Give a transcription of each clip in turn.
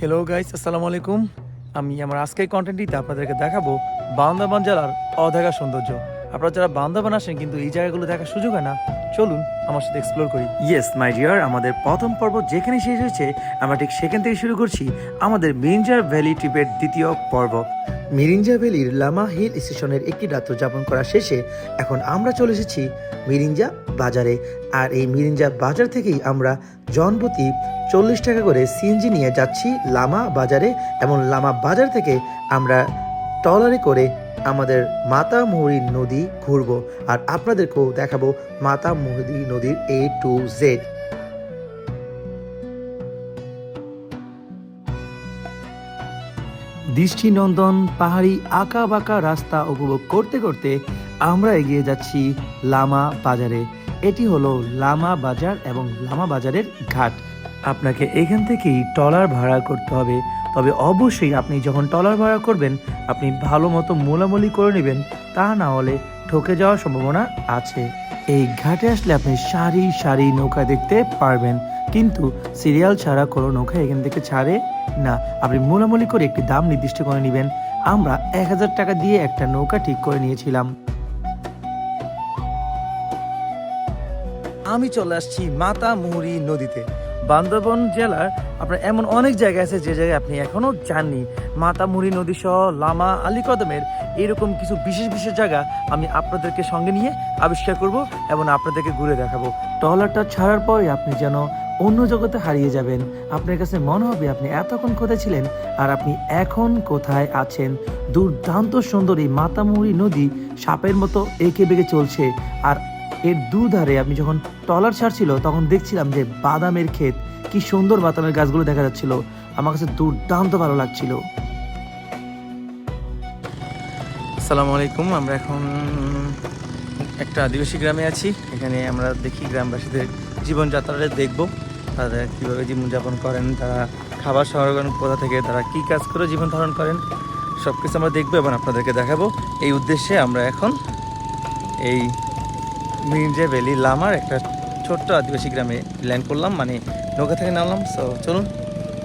Hello guys আসসালামু আলাইকুম। আমি আমার আজকের কন্টেন্টটিতে আপনাদেরকে দেখাবো বান্দাবান জেলার অদেখা সৌন্দর্য। আপনারা যারা বান্দাবান আসেন, কিন্তু এই জায়গাগুলো দেখার সুযোগ হয় না, চলুন আমার সাথে এক্সপ্লোর করি। ইয়েস মাই ডিয়ার আমাদের প্রথম পর্ব যেখানে শেষ হয়েছে, আমরা ঠিক সেখান থেকে শুরু করছি আমাদের মিরিঞ্জার ভ্যালি ট্রিপের দ্বিতীয় পর্ব। মিরিঞ্জা ভ্যালির লামা হিল স্টেশনের একটি রাত্র যাপন করা শেষে এখন আমরা চলে এসেছি মিরিঞ্জা বাজারে। আর এই মিরিঞ্জা বাজার থেকেই আমরা জনপ্রতি চল্লিশ টাকা করে সিএনজি নিয়ে যাচ্ছি লামা বাজারে। এবং লামা বাজার থেকে আমরা ট্রলারে করে আমাদের মাতা মুহুরী নদী ঘুরবো। আর আপনাদেরকেও দেখাবো মাতা মুহুরী নদীর এ টু জেড দৃষ্টিনন্দন, পাহাড়ি আঁকা বাঁকা রাস্তা উপভোগ করতে করতে আমরা এগিয়ে যাচ্ছি লামা বাজারে। এটি হলো লামা বাজার এবং লামা বাজারের ঘাট। আপনাকে এখান থেকেই টলার ভাড়া করতে হবে। তবে অবশ্যই আপনি যখন টলার ভাড়া করবেন, আপনি ভালো মতো মোলামুলি করে নেবেন, তা না হলে ঠকে যাওয়ার সম্ভাবনা আছে। এই ঘাটে আসলে আপনি সারি সারি নৌকা দেখতে পারবেন। কিন্তু সিরিয়াল ছাড়া কোনো নৌকা এখান থেকে ছাড়ে না, আপনি মোলামুলি করে একটি দাম নির্দিষ্ট করে নেবেন। আমরা এক হাজার টাকা দিয়ে একটা নৌকা ঠিক করে নিয়েছিলাম। আমি চলে আসছি মাতা মুহুরী নদীতে। বান্দরবন জেলার আপনার এমন অনেক জায়গা আছে যে জায়গায় আপনি এখনও যাননি। মাতা মুহুরী নদী সহ লামা আলী কদমের এরকম কিছু বিশেষ বিশেষ জায়গা আমি আপনাদেরকে সঙ্গে নিয়ে আবিষ্কার করব এবং আপনাদেরকে ঘুরে দেখাবো। ট্রলারটা ছাড়ার পরে আপনি যেন অন্য জগতে হারিয়ে যাবেন। আপনার কাছে মনে হবে আপনি এতক্ষণ কোথায় ছিলেন আর আপনি এখন কোথায় আছেন। দুর্দান্ত সুন্দর এই মাতামুহুরী নদী সাপের মতো এঁকে বেঁকে চলছে। আর এর দুধারে আমি যখন টলার ছাড়ছিল, তখন দেখছিলাম যে বাদামের ক্ষেত। কি সুন্দর বাদামের গাছগুলো দেখা যাচ্ছিল। আমার কাছে দুর্দান্ত ভালো লাগছিল। আসসালামু আলাইকুম। আমরা এখন একটা আদিবাসী গ্রামে আছি। এখানে আমরা দেখি গ্রামবাসীদের জীবনযাত্রাটা দেখব। তারা কীভাবে জীবনযাপন করেন, তারা খাবার সংরক্ষণ কোথা থেকে, তারা কী কাজ করে জীবন ধারণ করেন সব কিছু আমরা দেখব এবং আপনাদেরকে দেখাবো। এই উদ্দেশ্যে আমরা এখন এই মির্জা ভ্যালি লামার একটা ছোট্ট আদিবাসী গ্রামে ল্যান্ড করলাম মানে নৌকা থেকে নামলাম। সো চলুন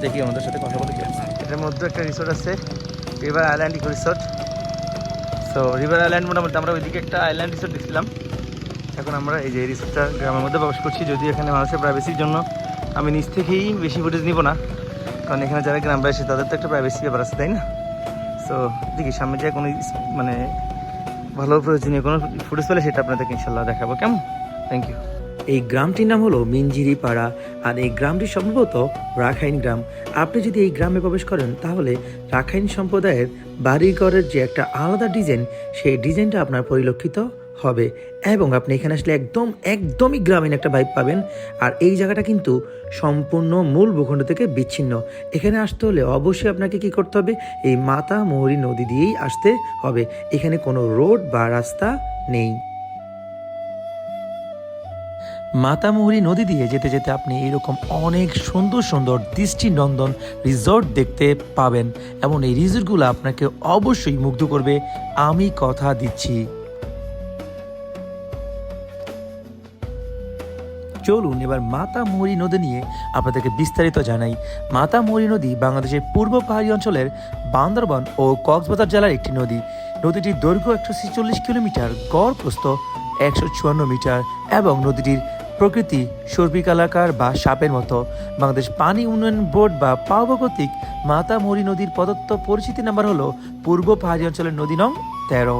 দেখি আমাদের সাথে কথা বলতে এটার মধ্যে একটা রিসোর্ট আছে river island eco resort so river island মোটামুটি আমরা ওইদিকে একটা আইল্যান্ড রিসোর্ট দেখছিলাম। এখন আমরা এই যে রিসোর্টটা গ্রামের মধ্যে প্রবেশ করছি যদি এখানে মানুষের প্রাইভেসির জন্য আমি নিচ থেকেই বেশি ফুটেজ নিব না। কারণ এখানে যারা গ্রামবাসী, তাদের তো একটা প্রাইভেসি ব্যাপার আছে, তাই না? সো দেখি, সামনে যে কোনো মানে ভালো প্রয়োজনীয় কোনো ফুটেজ পেলে সেটা আপনাদেরকে ইনশাল্লাহ দেখাবো। কেমন? থ্যাংক ইউ এই গ্রামটির নাম হলো মিনজিরি পাড়া আর এই গ্রামটি সম্ভবত রাখাইন গ্রাম। আপনি যদি এই গ্রামে প্রবেশ করেন, তাহলে রাখাইন সম্প্রদায়ের বাড়িঘরের যে একটা আলাদা ডিজাইন, সেই ডিজাইনটা আপনার পরিলক্ষিত। হবে। এবং আপনি এখানে আসলে একদম, একদমই গ্রামীণ একটা ভাইব পাবেন। আর এই জায়গাটা কিন্তু সম্পূর্ণ মূল ভূখণ্ড থেকে বিচ্ছিন্ন। এখানে আসতে হলে অবশ্যই আপনাকে কি করতে হবে? এই মাতা মৌরি নদী দিয়েই আসতে হবে। এখানে কোনো রোড বা রাস্তা নেই। মাতামুহুরী নদী দিয়ে যেতে যেতে আপনি এরকম অনেক সুন্দর সুন্দর দৃষ্টিনন্দন রিসর্ট দেখতে পাবেন। এবং এই রিসর্টগুলো আপনাকে অবশ্যই মুগ্ধ করবে। আমি কথা দিচ্ছি। চলুন এবার মাতামুহুরী নদী নিয়ে আপনাদেরকে বিস্তারিত জানাই। মাতামুহুরী নদী বাংলাদেশের পূর্ব পাহাড়ি অঞ্চলের বান্দরবান ও কক্সবাজার জেলার একটি নদী। নদীটির দৈর্ঘ্য একশো ছেচল্লিশ কিলোমিটার, গড় প্রস্থ একশো চুয়ান্ন মিটার এবং নদীটির প্রকৃতি সর্বিকালাকার বা সাপের মতো। বাংলাদেশ পানি উন্নয়ন বোর্ড বা পাওয়া কর্তৃক মাতামুহুরী নদীর প্রদত্ত পরিচিতি নাম্বার হলো পূর্ব পাহাড়ি অঞ্চলের নদী নং তেরো।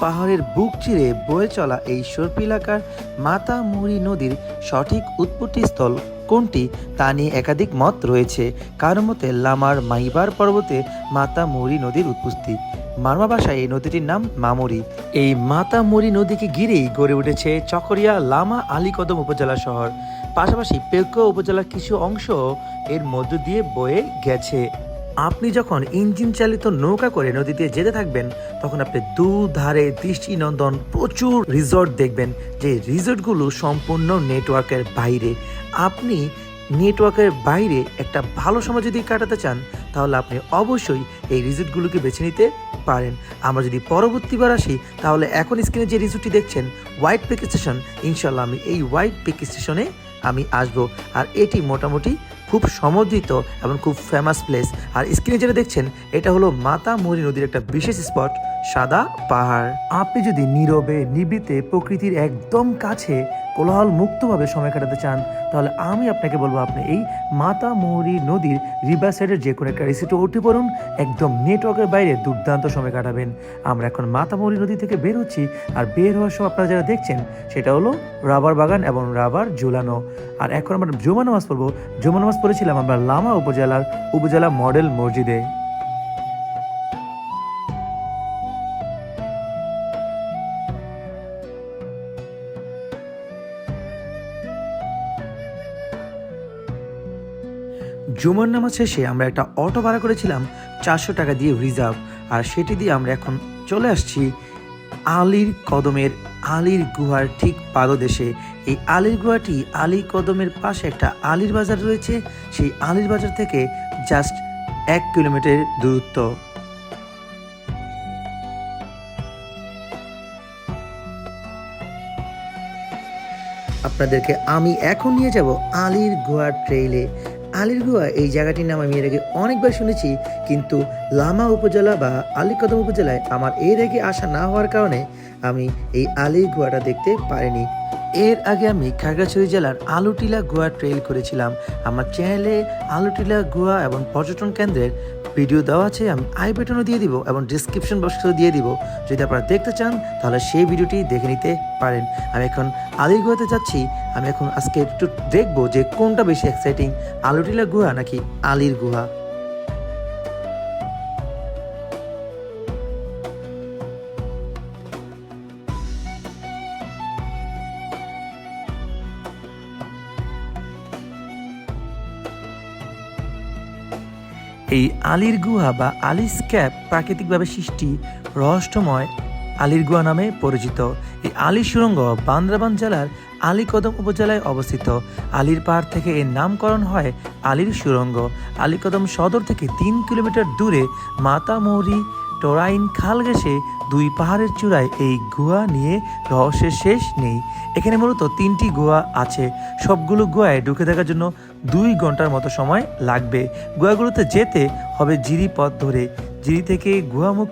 পাহাড়ের বুক চিরে বয়ে চলা এই সর্পি এলাকার মাতামুহুরী নদীর সঠিক উৎপত্তি স্থল কোনটি তা নিয়ে একাধিক মত রয়েছে। কারও মতে লামার মাইবার পর্বতে মাতামুহুরী নদীর উৎপত্তি মারমা ভাষায় এই নদীটির নাম মামুরি। এই মাতামুরি নদীকে ঘিরেই গড়ে উঠেছে চকরিয়া লামা আলীকদম উপজেলা শহর। পাশাপাশি পেকুয়া উপজেলার কিছু অংশ এর মধ্য দিয়ে বয়ে গেছে। আপনি যখন ইঞ্জিন চালিত নৌকা করে নদীতে যেতে থাকবেন, তখন আপনি দুধারে দৃষ্টিনন্দন প্রচুর রিসর্ট দেখবেন, যে রিসর্টগুলো সম্পূর্ণ নেটওয়ার্কের বাইরে। আপনি নেটওয়ার্কের বাইরে একটা ভালো সময় যদি কাটাতে চান, তাহলে আপনি অবশ্যই এই রিসোর্টগুলোকে বেছে নিতে পারেন। আমরা যদি পরবর্তীবার আসি, তাহলে এখন স্ক্রিনে যে রিসোর্টটি দেখছেন হোয়াইট পিক স্টেশন ইনশাল্লাহ আমি এই হোয়াইট পিক স্টেশনে আমি আসব। আর এটি মোটামুটি খুব সমর্ধিত এবং খুব ফেমাস প্লেস আর স্ক্রিনে যেটা দেখছেন, এটা হলো মাতা মরি নদীর একটা বিশেষ স্পট সাদা পাহাড়। আপনি যদি নীরবে নিবিতে প্রকৃতির একদম কাছে কোলাহল মুক্তভাবে সময় কাটাতে চান, তাহলে আমি আপনাকে বলব আপনি এই মাতা মৌরি নদীর রিভার সাইডের যে কোনো একটা রিসিটে উঠে পড়ুন। একদম নেটওয়ার্কের বাইরে দুর্দান্ত সময় কাটাবেন। আমরা এখন মাতা মৌরি নদী থেকে বের হচ্ছি আর বের হওয়ার সময় আপনারা যারা দেখছেন, সেটা হলো রাবার বাগান এবং রাবার ঝুলানো। আর এখন আমরা জমা নামাজ পড়ব। জমা নামাজ পড়েছিলাম আমরা লামা উপজেলার উপজেলা মডেল মসজিদে। জুমার নামাজ শেষে আমরা একটা অটো ভাড়া করেছিলাম চারশো টাকা দিয়ে রিজার্ভ, আর সেটি দিয়ে আমরা এখন চলে আসছি আলীর কদমের আলীর গুহার ঠিক পাদদেশে। এই আলীর গুহাটি আলী কদমের পাশে একটা আলীর বাজার রয়েছে। সেই আলীর বাজার থেকে জাস্ট এক কিলোমিটার দূরত্ব। আপনাদেরকে আমি এখন নিয়ে যাব আলীর গুহার ট্রেইলে। আলীর গুহা এই জায়গাটির নাম আমি এর আগে অনেকবার শুনেছি, কিন্তু লামা উপজেলা বা আলীকদম উপজেলায় আমার এর আগে আসা না হওয়ার কারণে আমি এই আলীর গুহাটা দেখতে পারিনি। এর আগে আমি খাগড়াছড়ি জেলার আলুটিলা গুহা ট্রেইল করেছিলাম। আমার চ্যানেলে আলুটিলা গুহা এবং পর্যটন কেন্দ্রের ভিডিও দেওয়া আছে, আমি আই বাটনও দিয়ে দিব এবং ডিসক্রিপশন বক্সেও দিয়ে দিব। যদি আপনারা দেখতে চান, তাহলে সেই ভিডিওটি দেখে নিতে পারেন। আমি এখন আলির গুহাতে যাচ্ছি। আমি এখন আজকে একটু দেখব যে কোনটা বেশি এক্সাইটিং আলুটিলা গুহা নাকি আলির গুহা এই আলির গুহা বা আলিস ক্যাপ প্রাকৃতিকভাবে সৃষ্টি, রহস্যময় আলির গুহা নামে পরিচিত। এই আলী সুরঙ্গ বান্দ্রাবান জেলার আলীকদম উপজেলায় অবস্থিত। আলীর পাহাড় থেকে এর নামকরণ হয় আলীর সুরঙ্গ। আলীকদম সদর থেকে তিন কিলোমিটার দূরে মাতামৌরি টোরাইন খাল ঘেঁষে দুই পাহাড়ের চূড়ায় এই গুহা নিয়ে রহস্যের শেষ নেই। এখানে মূলত তিনটি গুহা আছে। সবগুলো গুহায় ঢুকে থাকার জন্য দুই ঘণ্টার মতো সময় লাগবে। গুহাগুলোতে যেতে হবে জিরি পথ ধরে। জিরি থেকে গুহামুখ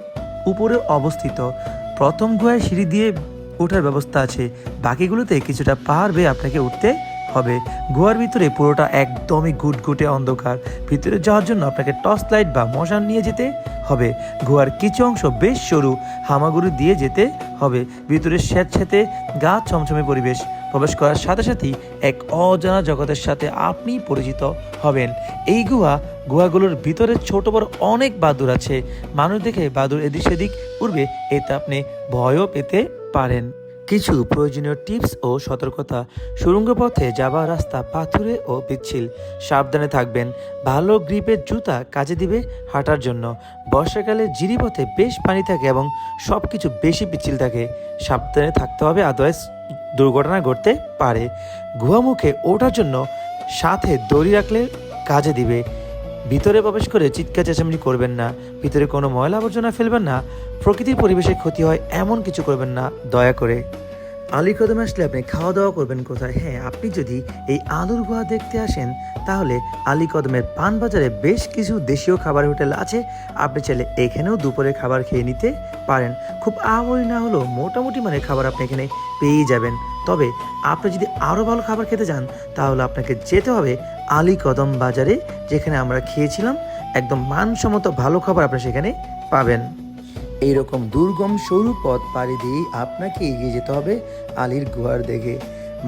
উপরে অবস্থিত। প্রথম গুহায় সিঁড়ি দিয়ে ওঠার ব্যবস্থা আছে। বাকিগুলোতে কিছুটা পাহাড় বেয়ে আপনাকে উঠতে হবে। গুহার ভিতরে পুরোটা একদমই গুটগুটে অন্ধকার। ভিতরে যাওয়ার জন্য আপনাকে টর্চ লাইট বা মশান নিয়ে যেতে হবে। গুহার কিছু অংশ বেশ সরু। হামাগুড়ি দিয়ে যেতে হবে। ভিতরে স্যাঁতস্যাঁতে গা ছমছমে পরিবেশ। প্রবেশ করার সাথে সাথেই এক অজানা জগতের সাথে আপনি পরিচিত হবেন। এই গুহা, গুহাগুলোর ভিতরে ছোট বড় অনেক বাদুর আছে। মানুষ দেখে বাদুর এদিক সেদিক উঠবে এতে আপনি ভয়ও পেতে পারেন। কিছু প্রয়োজনীয় টিপস ও সতর্কতা। সুড়ঙ্গ পথে যাবার রাস্তা পাথুরে ও পিচ্ছিল। সাবধানে থাকবেন। ভালো গ্রিপের জুতা কাজে দিবে হাঁটার জন্য। বর্ষাকালে জিরিপথে বেশ পানি থাকে এবং সব কিছু বেশি পিচ্ছিল থাকে। সাবধানে থাকতে হবে, আদারওয়াইজ দুর্ঘটনা ঘটতে পারে। গুহামুখে ওঠার জন্য সাথে দড়ি রাখলে কাজে দিবে। ভিতরে প্রবেশ করে চিৎকার চেঁচামেচি করবেন না। ভিতরে কোনো ময়লা আবর্জনা ফেলবেন না। প্রকৃতির পরিবেশে ক্ষতি হয় এমন কিছু করবেন না। দয়া করে। আলী কদম আসলে আপনি খাওয়া দাওয়া করবেন কোথায়? হ্যাঁ আপনি যদি এই আলুর গুহা দেখতে আসেন, তাহলে আলী কদমের পান বাজারে বেশ কিছু দেশীয় খাবার হোটেল আছে। আপনি চাইলে এখানেও দুপুরে খাবার খেয়ে নিতে পারেন। খুব আহামরি না হলেও মোটামুটি মানে খাবার আপনি এখানে পেয়েই যাবেন। তবে আপনি যদি আরও ভালো খাবার খেতে চান, তাহলে আপনাকে যেতে হবে আলী কদম বাজারে, যেখানে আমরা খেয়েছিলাম। একদম মানসম্মত ভালো খাবার আপনি সেখানে পাবেন। এইরকম দুর্গম সরু পথ পাড়ি দিয়ে আপনাকে এগিয়ে যেতে হবে আলীর গুহার দেখে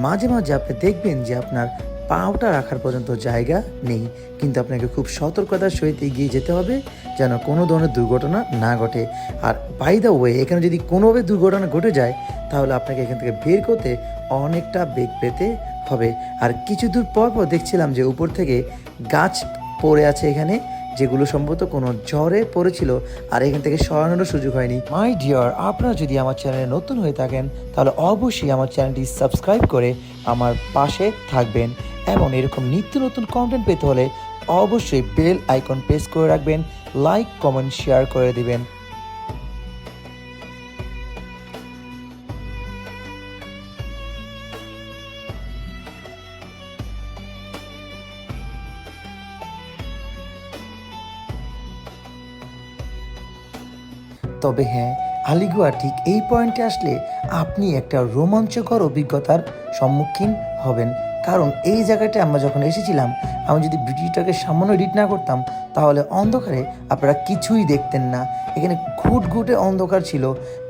মাঝে মাঝে আপনি দেখবেন যে আপনার পাওটা রাখার পর্যন্ত জায়গা নেই। কিন্তু আপনাকে খুব সতর্কতার সহিত এগিয়ে যেতে হবে যেন কোনো ধরনের দুর্ঘটনা না ঘটে। আর বাই দ্য ওয়ে এখানে যদি কোনোভাবে দুর্ঘটনা ঘটে যায়, তাহলে আপনাকে এখান থেকে বের করতে অনেকটা বেগ পেতে হবে। আর কিছু দূর পর পর দেখছিলাম যে উপর থেকে গাছ পড়ে আছে এখানে। যেগুলো সম্ভবত কোনো জ্বরে পড়েছিল আর এখান থেকে সরানোরও সুযোগ হয়নি। মাই ডিয়ার আপনারা যদি আমার চ্যানেলে নতুন হয়ে থাকেন, তাহলে অবশ্যই আমার চ্যানেলটি সাবস্ক্রাইব করে আমার পাশে থাকবেন এবং এরকম নিত্য নতুন কন্টেন্ট পেতে হলে অবশ্যই বেল আইকন প্রেস করে রাখবেন লাইক কমেন্ট শেয়ার করে দিবেন। তবে হ্যাঁ আলিগুয়া ঠিক এই পয়েন্টে আসলে আপনি একটা রোমাঞ্চকর অভিজ্ঞতার সম্মুখীন হবেন। কারণ এই জায়গাটায় আমরা যখন এসেছিলাম, আমি যদি ভিডিওটাকে সামান্য এডিট না করতাম, তাহলে অন্ধকারে আপনারা কিছুই দেখতেন না। এখানে ঘুটঘুটে অন্ধকার ছিল,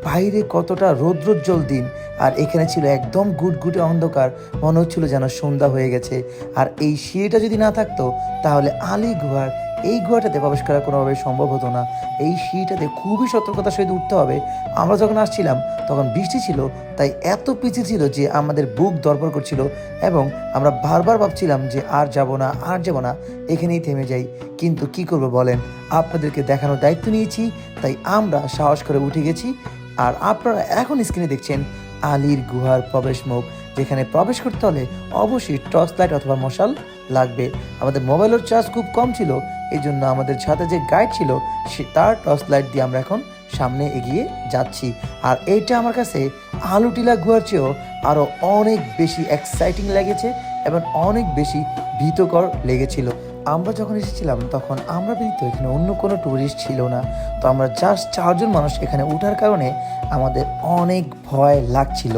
বাইরে কতটা রৌদ্রোজ্জ্বল দিন, আর এখানে ছিল একদম গুটগুটে অন্ধকার, মনে হচ্ছিল যেন সন্ধ্যা হয়ে গেছে। আর এই সিঁড়িটা যদি না থাকতো, তাহলে আলী গুহার এই গুহাটাতে প্রবেশ করা কোনোভাবে সম্ভব হতো না। এই সিঁড়িটাতে খুবই সতর্কতার সহিত উঠতে হবে। আমরা যখন আসছিলাম, তখন বৃষ্টি ছিল, তাই এত পিছিয়ে ছিল যে আমাদের বুক দরপর করছিল এবং আমরা বারবার ভাবছিলাম যে আর যাব না, আর যাব না, এখানেই থেমে যাই। কিন্তু কি করব বলেন? আপনাদেরকে দেখানোর দায়িত্ব নিয়েছি, তাই আমরা সাহস করে উঠে গেছি। আর আপনারা এখন স্ক্রিনে দেখছেন আলীর গুহার প্রবেশ মুখ, যেখানে প্রবেশ করতে হলে অবশ্যই টর্চ লাইট অথবা মশাল লাগবে। আমাদের মোবাইলের চার্জ খুব কম ছিল এই জন্য আমাদের সাথে যে গাইড ছিল, সে তার টর্চ লাইট দিয়ে আমরা এখন সামনে এগিয়ে যাচ্ছি। আর এইটা আমার কাছে আলুটিলা গুহার চেয়েও আরও অনেক বেশি এক্সাইটিং লেগেছে এবং অনেক বেশি ভীতকর লেগেছিল। আমরা যখন এসেছিলাম, তখন আমরা ব্যতীত এখানে অন্য কোনো ট্যুরিস্ট ছিল না। তো আমরা জাস্ট চারজন মানুষ এখানে ওঠার কারণে আমাদের অনেক ভয় লাগছিল।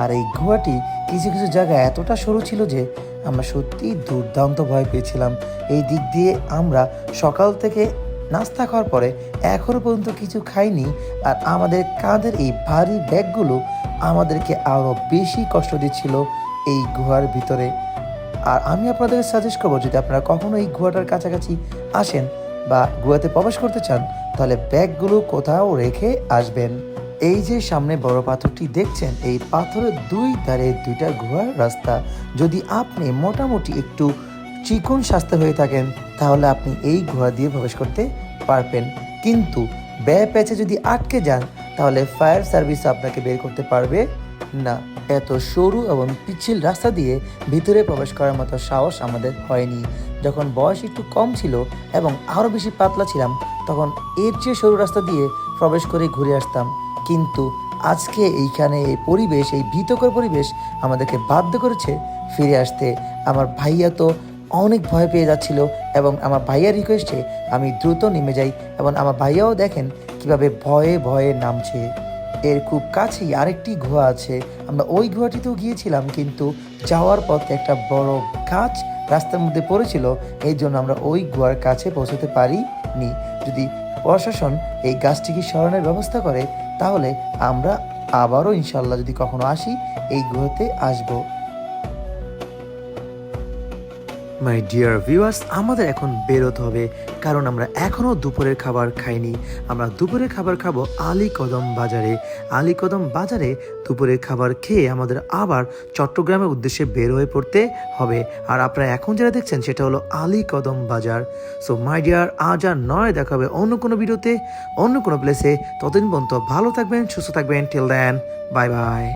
আর এই গুহাটি কিছু কিছু জায়গায় এতটা সরু ছিল যে আমরা সত্যিই দুর্দান্ত ভয় পেয়েছিলাম। এই দিক দিয়ে আমরা সকাল থেকে নাস্তা খাওয়ার পরে এখনও পর্যন্ত কিছু খাইনি আর আমাদের কাঁধের এই ভারী ব্যাগগুলো আমাদেরকে আরও বেশি কষ্ট দিচ্ছিল এই গুহার ভিতরে। আর আমি আপনাদের সাজেস্ট করব, যদি আপনারা কখনো এই গুহাটার কাছাকাছি আসেন বা গুহাতে প্রবেশ করতে চান, তাহলে ব্যাগগুলো কোথাও রেখে আসবেন। এই যে সামনে বড় পাথরটি দেখছেন, এই পাথরের দুই ধারে দুইটা গুহার রাস্তা। যদি আপনি মোটামুটি একটু চিকন স্বাস্থ্য হয়ে থাকেন, তাহলে আপনি এই গুহা দিয়ে প্রবেশ করতে পারবেন। কিন্তু ব্যয় প্যাচে যদি আটকে যান, তাহলে ফায়ার সার্ভিস আপনাকে বের করতে পারবে না। এত সরু এবং পিচ্ছিল রাস্তা দিয়ে ভিতরে প্রবেশ করার মতো সাহস আমাদের হয়নি। যখন বয়স একটু কম ছিল এবং আরও বেশি পাতলা ছিলাম, তখন এর চেয়ে সরু রাস্তা দিয়ে প্রবেশ করে ঘুরে আসতাম। কিন্তু আজকে এইখানে এই পরিবেশ, এই ভীতকর পরিবেশ আমাদেরকে বাধ্য করেছে ফিরে আসতে। আমার ভাইয়া তো অনেক ভয় পেয়ে যাচ্ছিল এবং আমার ভাইয়ার রিকোয়েস্টে আমি দ্রুত নেমে যাই এবং আমার ভাইয়াও দেখেন কীভাবে ভয়ে ভয়ে নামছে। এর খুব কাছেই আরেকটি গুহা আছে। আমরা ওই গুহাটিতেও গিয়েছিলাম কিন্তু যাওয়ার পথে একটা বড় গাছ রাস্তার মধ্যে পড়েছিল, এই জন্য আমরা ওই গুহার কাছে পৌঁছতে পারিনি। যদি প্রশাসন এই গাছটিকে সরানোর ব্যবস্থা করে তাহলে আমরা আবারও ইনশাল্লাহ যদি কখনো আসি এই গ্রহতে আসব। মাই ডিয়ার ভিউয়ার্স আমাদের এখন বেরোতে হবে, কারণ আমরা এখনও দুপুরের খাবার খাইনি। আমরা দুপুরের খাবার খাব আলী কদম বাজারে। আলী কদম বাজারে দুপুরের খাবার খেয়ে আমাদের আবার চট্টগ্রামের উদ্দেশ্যে বের হয়ে পড়তে হবে। আর আপনারা এখন যারা দেখছেন, সেটা হলো আলী কদম বাজার। সো মাই ডিয়ার আজ আর নয়, দেখা হবে অন্য কোনো ভিডিওতে, অন্য কোনো প্লেসে ততদিন পর্যন্ত ভালো থাকবেন, সুস্থ থাকবেন টিল দেন বাই বাই